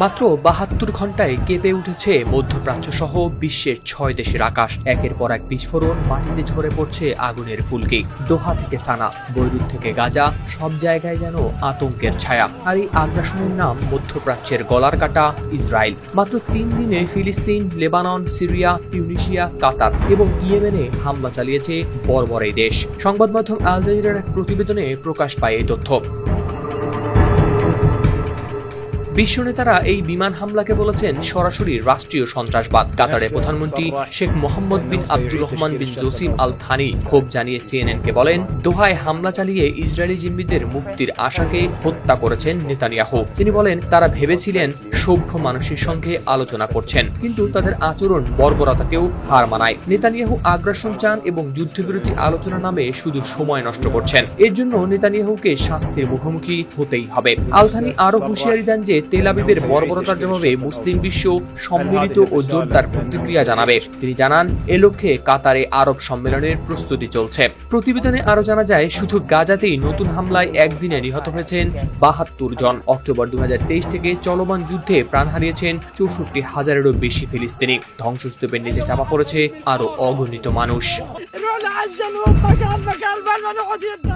মাত্র বাহাত্তর ঘন্টায় কেঁপে উঠেছে মধ্যপ্রাচ্য সহ বিশ্বের ছয় দেশের আকাশ। একের পর এক বিস্ফোরণ, মাটিতে ঝরে পড়ছে আগুনের ফুলকি। দোহা থেকে সানা, বৈরুত থেকে গাজা, সব জায়গায় যেন আতঙ্কের ছায়া। আর এই আগ্রাসনের নাম মধ্যপ্রাচ্যের গলার কাটা, ইসরায়েল। মাত্র তিন দিনে ফিলিস্তিন, লেবানন, সিরিয়া টিউনিশিয়া কাতার এবং ইয়েমেনে হামলা চালিয়েছে বর্বর এই দেশ। সংবাদ মাধ্যম আল জাজিরার এক প্রতিবেদনে প্রকাশ পায় এই তথ্য। বিশ্ব নেতারা এই বিমান হামলাকে বলেছেন সরাসরি রাষ্ট্রীয় সন্ত্রাসবাদ। কাতারের প্রধানমন্ত্রী Sheikh Mohammed bin Abdur Rahman bin Jassim Al Thani ক্ষোভ জানিয়ে সিএনএন কে বলেন দোহায় হামলা চালিয়ে ইসরায়েলি জিম্মিদের মুক্তির আশাকে হত্যা করেছেন নেতানিয়াহু। তিনি বলেন তারা ভেবেছিলেন সভ্য মানুষের সঙ্গে আলোচনা করছেন কিন্তু তাদের আচরণ বর্বরতাকেও হার মানায়। নেতানিয়াহু আগ্রাসন চান এবং যুদ্ধবিরতি আলোচনা নামে শুধু সময় নষ্ট করছেন। এর জন্য নেতানিয়াহুকে শাস্তির মুখোমুখি হতেই হবে। আলথানি আরও হুঁশিয়ারি দেন যে তেল আবিবের বর্বরতার জবাবে মুসলিম বিশ্ব সম্মিলিত ও জোরদার প্রতিক্রিয়া জানাবে। তিনি জানান এ লক্ষ্যে কাতারে আরব সম্মেলনের প্রস্তুতি চলছে। প্রতিবেদনে আরও জানা যায় শুধু গাজাতেই নতুন হামলায় একদিনে নিহত হয়েছেন বাহাত্তর জন। অক্টোবর দু হাজার তেইশ থেকে চলমান যুদ্ধে প্রাণ হারিয়েছেন চৌষট্টি হাজারেরও বেশি ফিলিস্তিনি। ধ্বংসস্তূপের নিচে চাপা পড়েছে আরও অগণিত মানুষ।